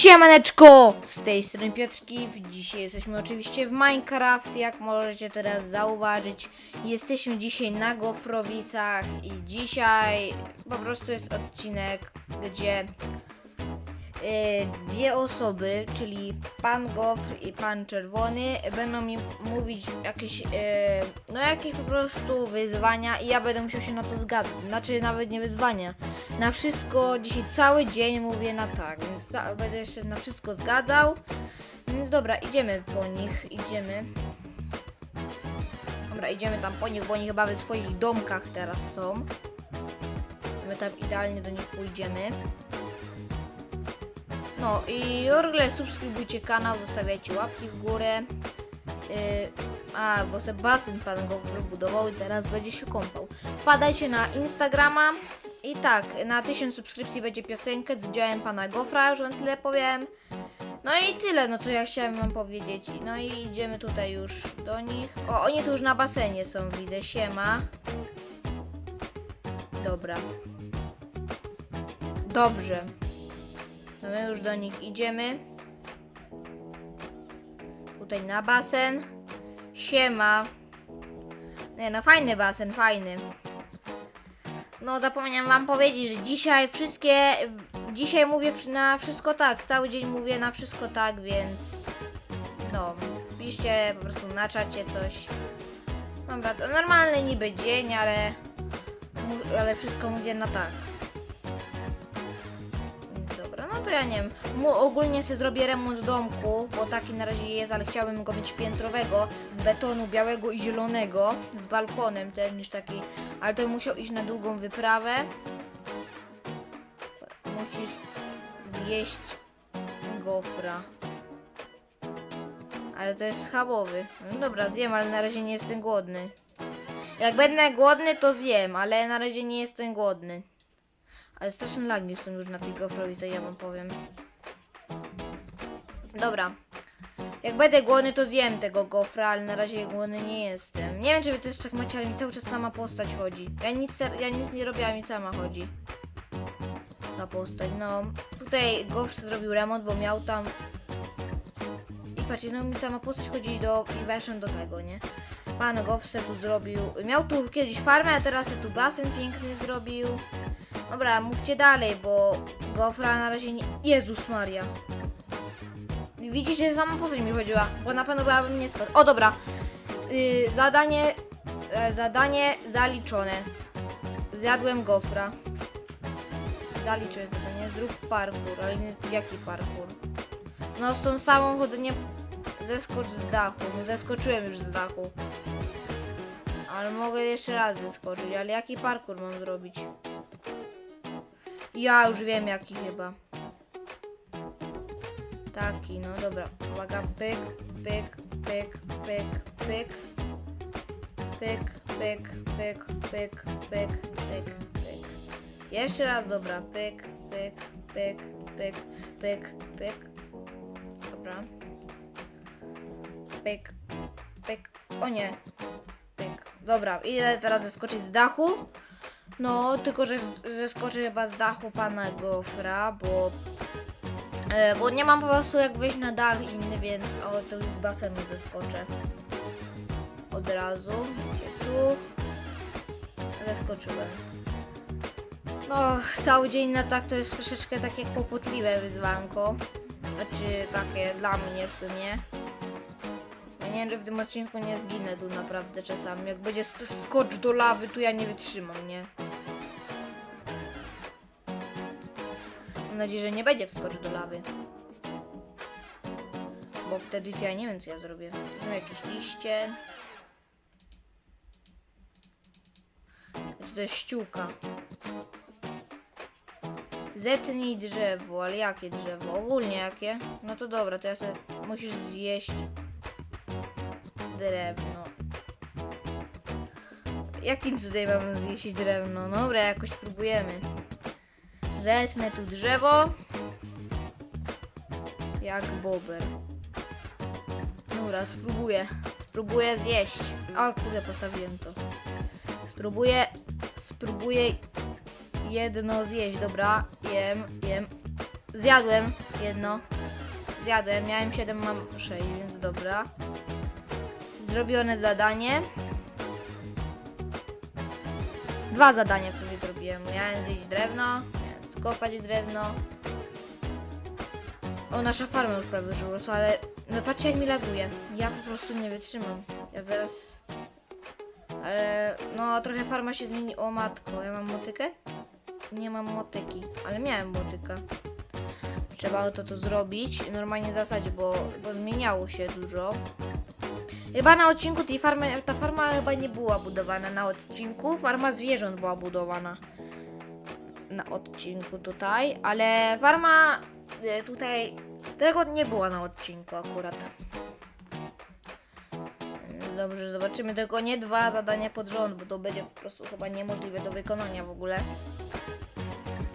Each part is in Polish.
Siemaneczko! Z tej strony Piotrki. Dzisiaj jesteśmy oczywiście w Minecraft. Jak możecie teraz zauważyć, jesteśmy dzisiaj na Gofrowicach i dzisiaj po prostu jest odcinek, gdzie dwie osoby, czyli pan Gofr i pan Czerwony, będą mi mówić jakieś, y, no jakieś po prostu wyzwania i ja będę musiał się na to zgadzać. Znaczy nawet nie wyzwania. Na wszystko dzisiaj cały dzień mówię na tak, więc będę się na wszystko zgadzał. Więc dobra, idziemy po nich, idziemy. Dobra, idziemy tam po nich, bo oni chyba we swoich domkach teraz są. My tam idealnie do nich pójdziemy. No i w ogóle subskrybujcie kanał, zostawiajcie łapki w górę. Yy, a, bo se basen pan go wybudował i teraz będzie się kąpał. Wpadajcie na Instagrama i tak, na 1000 subskrypcji będzie piosenkę z udziałem pana Gofra, już wam tyle powiem. No i tyle, no co ja chciałem wam powiedzieć. No i idziemy tutaj już do nich. O, oni tu już na basenie są, widzę, siema. Dobra. Dobrze. No my już do nich idziemy. Tutaj na basen. Siema. Nie no, fajny basen, fajny. No zapomniałam wam powiedzieć, że dzisiaj wszystkie... Dzisiaj mówię na wszystko tak. Cały dzień mówię na wszystko tak, więc... No, piszcie po prostu na czacie coś. Dobra, to normalny niby dzień, ale... Ale wszystko mówię na tak. To ja nie wiem. Mu ogólnie sobie zrobię remont domku, bo taki na razie jest, ale chciałbym go mieć piętrowego, z betonu białego i zielonego, z balkonem też niż taki, ale to musiał iść na długą wyprawę. Musisz zjeść gofra. Ale to jest schabowy. No dobra, zjem, ale na razie nie jestem głodny. Jak będę głodny, to zjem, ale na razie nie jestem głodny. Ale straszne lagi są już na tej gofrowicy, ja wam powiem. Dobra. Jak będę głodny, to zjem tego gofra, ale na razie głodny nie jestem. Nie wiem, czy wy też tak macie, ale mi cały czas sama postać chodzi. Ja nic, ja nic nie robię, a mi sama chodzi. Ta postać, no. Tutaj gofr zrobił remont, bo miał tam... I patrzcie, no mi sama postać chodzi do... i weszłem do tego, nie? Pan Gofse tu zrobił... Miał tu kiedyś farmę, a teraz tu basen piękny zrobił. Dobra, mówcie dalej, bo gofra na razie nie... Jezus Maria. Widzicie, sama postać mi chodziła, bo na pewno byłabym nie spadł. O, dobra. Yy, zadanie... E, zadanie zaliczone. Zjadłem gofra. Zaliczyłem zadanie. Zrób parkour, ale nie, jaki parkour? No z tą samą chodzeniem zeskocz z dachu. No zeskoczyłem już z dachu. Ale mogę jeszcze raz zeskoczyć, ale jaki parkour mam zrobić? Ja już wiem jaki chyba. Taki, no dobra. Uwaga, pyk, pyk, pyk, pyk, pyk. Pyk, pyk, pyk, pyk, pyk, pyk, pyk. Jeszcze raz, dobra. Pyk, pyk, pyk, pyk, pyk, pyk. Dobra. Pyk, pyk. O nie. Pyk. Dobra, idę teraz zeskoczyć z dachu. No, tylko że z- zeskoczę chyba z dachu pana Gofra, bo E, bo nie mam po prostu jak wejść na dach inny, więc o, to już z basenu zeskoczę. Od razu. Tu? Zeskoczyłem. No, cały dzień na tak to jest troszeczkę takie kłopotliwe wyzwanko. Znaczy, takie dla mnie w sumie. Ja nie wiem, że w tym odcinku nie zginę tu naprawdę czasami. Jak będzie s- skocz do lawy, to ja nie wytrzymam, nie? Nadzieję, że nie będzie wskocz do lawy. Bo wtedy to ja nie wiem, co ja zrobię. Są jakieś liście. Czy to jest ściółka? Zetnij drzewo, ale jakie drzewo? Ogólnie jakie? No to dobra, to ja sobie musisz zjeść drewno. Jakim cudem mam zjeść drewno? Dobra, jakoś spróbujemy. Zetnę tu drzewo. Jak bober. Dobra, spróbuję. Spróbuję zjeść. O kurde, postawiłem to. Spróbuję. Spróbuję jedno zjeść. Dobra, jem, jem. Zjadłem jedno. Zjadłem, miałem 7, mam 6, więc dobra. Zrobione zadanie. Dwa zadania w sumie zrobiłem. Miałem zjeść drewno, skopać drewno. O, nasza farma już prawie już urosła, ale no patrzcie jak mi laguje. Ja po prostu nie wytrzymam. Ja zaraz... Ale no trochę farma się zmieni. O matko, ja mam motykę? Nie mam motyki, ale miałem motykę. Trzeba to, to zrobić normalnie zasadzić, bo, bo zmieniało się dużo. Chyba na odcinku tej farmy, ta farma chyba nie była budowana na odcinku, farma zwierząt była budowana na odcinku tutaj, ale farma e, tutaj tego nie była na odcinku akurat. Dobrze, zobaczymy tylko nie dwa zadania pod rząd, bo to będzie po prostu chyba niemożliwe do wykonania w ogóle.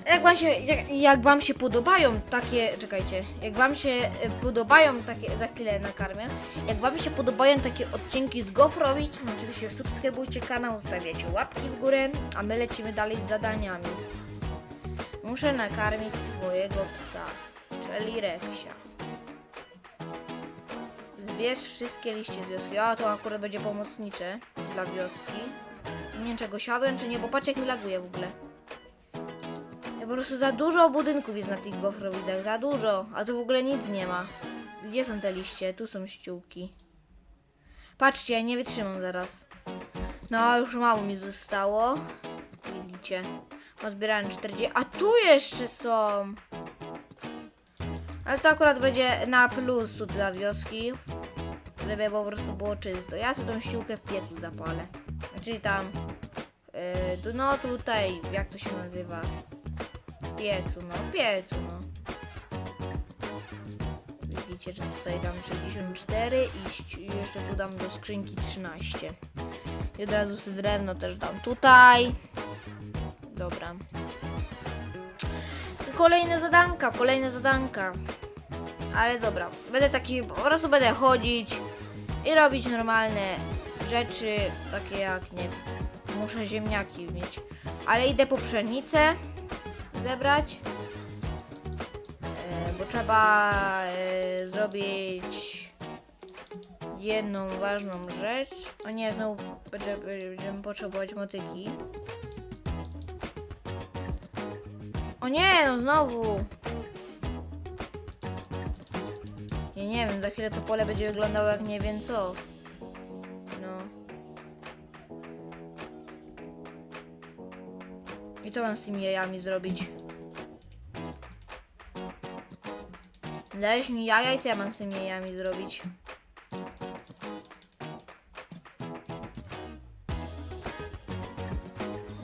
Jak wam się, jak, jak wam się podobają takie, czekajcie, jak wam się e, podobają takie, za chwilę nakarmię, jak wam się podobają takie odcinki z Gofrowicz, no oczywiście subskrybujcie kanał, zostawiacie łapki w górę, a my lecimy dalej z zadaniami. Muszę nakarmić swojego psa, czyli Reksia. Zbierz wszystkie liście z wioski. A, to akurat będzie pomocnicze dla wioski. Nie wiem, czego siadłem, czy nie, bo patrz jak mi laguje w ogóle. Ja po prostu za dużo budynków jest na tych gofrowidach, za dużo, a tu w ogóle nic nie ma. Gdzie są te liście? Tu są ściółki. Patrzcie, ja nie wytrzymam zaraz. No, już mało mi zostało. Widzicie. Pozbierałem 40. A tu jeszcze są! Ale to akurat będzie na plus tu dla wioski. Żeby po prostu było czysto. Ja sobie tą ściółkę w piecu zapalę. Czyli tam. Yy, no tutaj, jak to się nazywa? piecu, no, piecu, no. Widzicie, że tutaj dam 64 i jeszcze tu dam do skrzynki 13. I od razu sobie drewno też dam tutaj. Dobra. Kolejne zadanka, kolejne zadanka. Ale dobra, będę taki, po prostu będę chodzić i robić normalne rzeczy, takie jak, nie muszę ziemniaki mieć. Ale idę po pszenicę zebrać, e, bo trzeba e, zrobić jedną ważną rzecz. O nie, znowu będzie- będziemy potrzebować motyki. O nie, no znowu. Ja nie wiem, za chwilę to pole będzie wyglądało jak nie wiem co. No. I co mam z tymi jajami zrobić? Dałeś mi jaja i co ja mam z tymi jajami zrobić?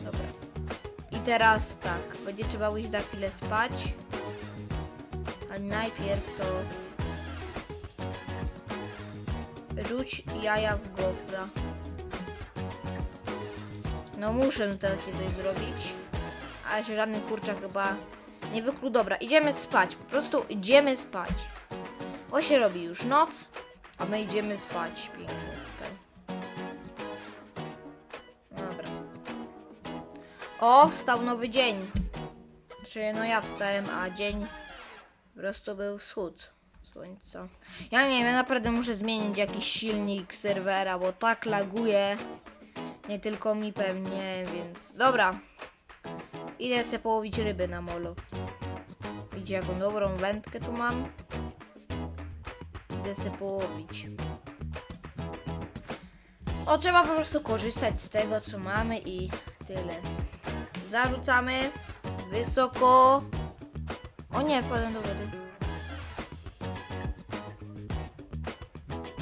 Dobra. I teraz tak, będzie trzeba iść za chwilę spać. Ale najpierw to rzuć jaja w gofra. No muszę takie coś zrobić. Ale się żaden kurczak chyba nie wykluł. Dobra, idziemy spać. Po prostu idziemy spać. Bo się robi już noc, a my idziemy spać. Pięknie tutaj. Dobra. O, wstał nowy dzień. Znaczy, no ja wstałem, a dzień po prostu był wschód słońca. Ja nie wiem, naprawdę muszę zmienić jakiś silnik serwera, bo tak laguje. Nie tylko mi pewnie, więc dobra. Idę sobie połowić ryby na molo. Widzicie jaką dobrą wędkę tu mam? Idę sobie połowić. O, trzeba po prostu korzystać z tego, co mamy i tyle. Zarzucamy wysoko. O nie, wpadłem do wody.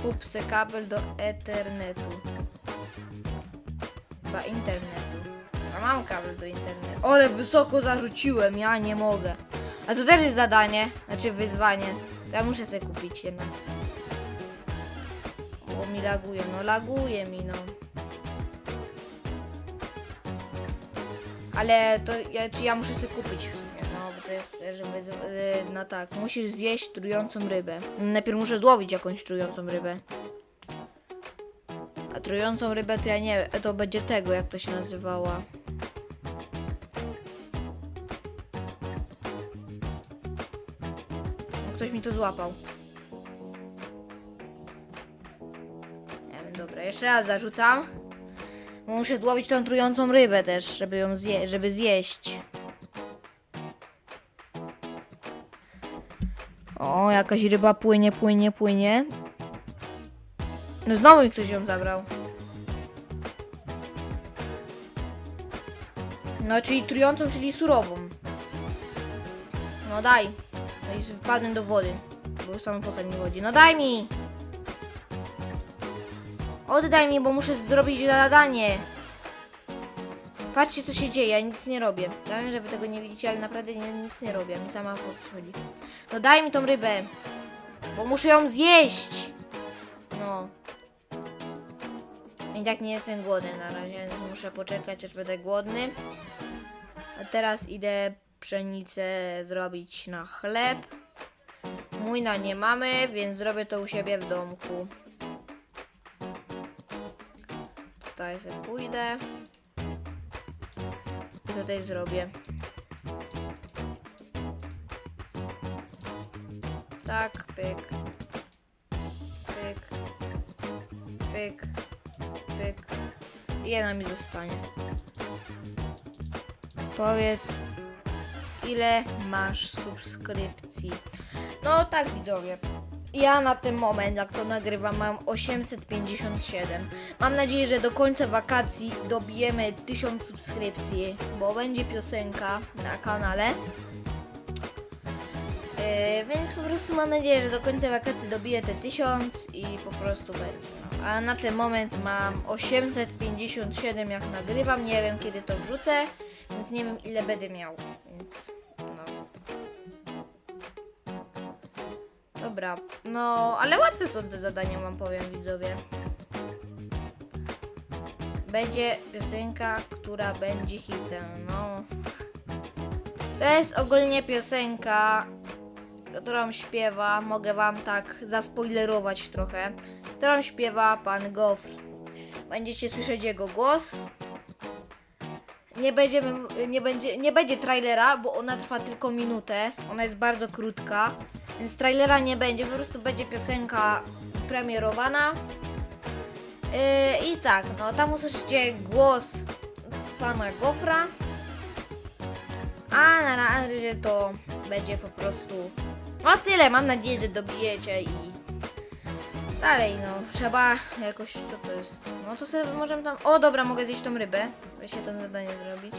Kup se kabel do Ethernetu. Chyba internetu. A mam kabel do internetu. Ale wysoko zarzuciłem, ja nie mogę. A to też jest zadanie, znaczy wyzwanie. To ja muszę sobie kupić jednak. Bo mi laguje, no laguje mi, no. Ale to ja, czy ja muszę sobie kupić w sumie, no bo to jest, żeby, z- y, no tak, musisz zjeść trującą rybę. Najpierw muszę złowić jakąś trującą rybę. A trującą rybę to ja nie to będzie tego, jak to się nazywała. ktoś mi to złapał. Nie wiem, dobra, jeszcze raz zarzucam. Muszę złowić tą trującą rybę też, żeby ją zje żeby zjeść. O, jakaś ryba płynie, płynie, płynie. No znowu mi ktoś ją zabrał. No, czyli trującą, czyli surową. No daj. No i wpadnę do wody. Bo samą postać mi chodzi. No daj mi! Oddaj mi, bo muszę zrobić zadanie. Patrzcie, co się dzieje, ja nic nie robię. Ja wiem, że wy tego nie widzicie, ale naprawdę nie, nic nie robię. Mi sama postać chodzi. No daj mi tą rybę. Bo muszę ją zjeść. No. I tak nie jestem głodny na razie. Muszę poczekać, aż będę głodny. A teraz idę pszenicę zrobić na chleb. Młyna nie mamy, więc zrobię to u siebie w domku. Tutaj sobie pójdę. I tutaj zrobię. Tak, pyk. Pyk. Pyk. Pyk. I jedna mi zostanie. Powiedz, ile masz subskrypcji? No tak, widzowie. Ja na ten moment, jak to nagrywam, mam 857. Mam nadzieję, że do końca wakacji dobijemy 1000 subskrypcji, bo będzie piosenka na kanale. Yy, więc po prostu mam nadzieję, że do końca wakacji dobiję te 1000 i po prostu będzie. A na ten moment mam 857 jak nagrywam, nie wiem kiedy to wrzucę, więc nie wiem ile będę miał. Więc no. Dobra, no ale łatwe są te zadania, wam powiem widzowie. Będzie piosenka, która będzie hitem, no. To jest ogólnie piosenka, którą śpiewa, mogę wam tak zaspoilerować trochę, którą śpiewa pan Gofr. Będziecie słyszeć jego głos. Nie, będziemy, nie, będzie, nie będzie trailera, bo ona trwa tylko minutę. Ona jest bardzo krótka, więc trailera nie będzie. Po prostu będzie piosenka premierowana. Yy, I tak, no tam usłyszycie głos pana Gofra. A na razie to będzie po prostu. No tyle, mam nadzieję, że dobijecie i dalej, no trzeba jakoś, co to jest? No to sobie możemy tam. O dobra, mogę zjeść tą rybę. Się to zadanie zrobić.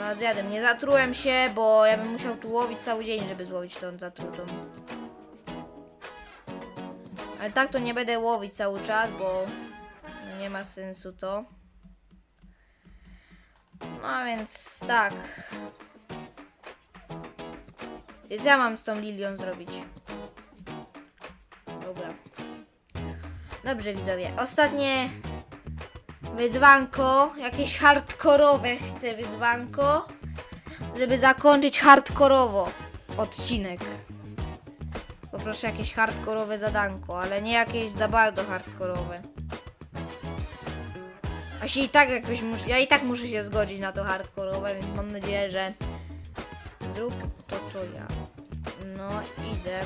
No zjadę, nie zatrułem się, bo ja bym musiał tu łowić cały dzień, żeby złowić tą zatrutą. Ale tak to nie będę łowić cały czas, bo nie ma sensu to. No więc tak. Więc ja mam z tą lilią zrobić. Dobra. Dobrze widzowie. Ostatnie wyzwanko. Jakieś hardkorowe chcę wyzwanko. Żeby zakończyć hardkorowo odcinek. Poproszę jakieś hardkorowe zadanko, ale nie jakieś za bardzo hardkorowe. A się i tak jakoś muszę, ja i tak muszę się zgodzić na to hardkorowe, więc mam nadzieję, że zrób to co ja. No idę.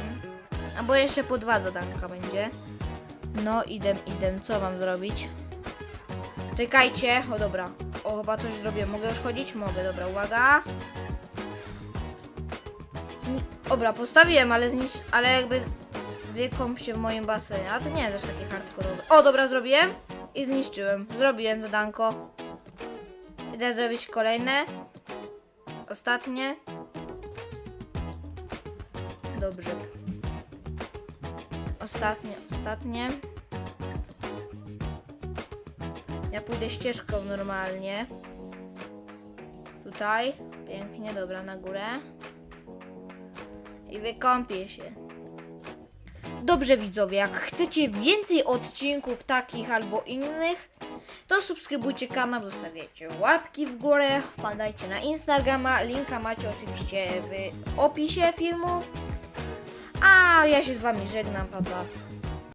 Albo jeszcze po dwa zadanka będzie. No idę, idę. Co mam zrobić? Czekajcie. O dobra. O chyba coś zrobię. Mogę już chodzić? Mogę. Dobra, uwaga. Dobra, postawiłem, ale znisz... ale jakby wykąp się w moim basenie. A to nie jest też takie hardkorowe. O, dobra, zrobiłem. I zniszczyłem. Zrobiłem zadanko. Idę zrobić kolejne. Ostatnie. Dobrze. Ostatnie, ostatnie. Ja pójdę ścieżką normalnie. Tutaj. Pięknie, dobra, na górę. I wykąpię się. Dobrze widzowie, jak chcecie więcej odcinków takich albo innych, to subskrybujcie kanał, zostawiacie łapki w górę, wpadajcie na Instagrama, linka macie oczywiście w opisie filmu. A ja się z wami żegnam, papa.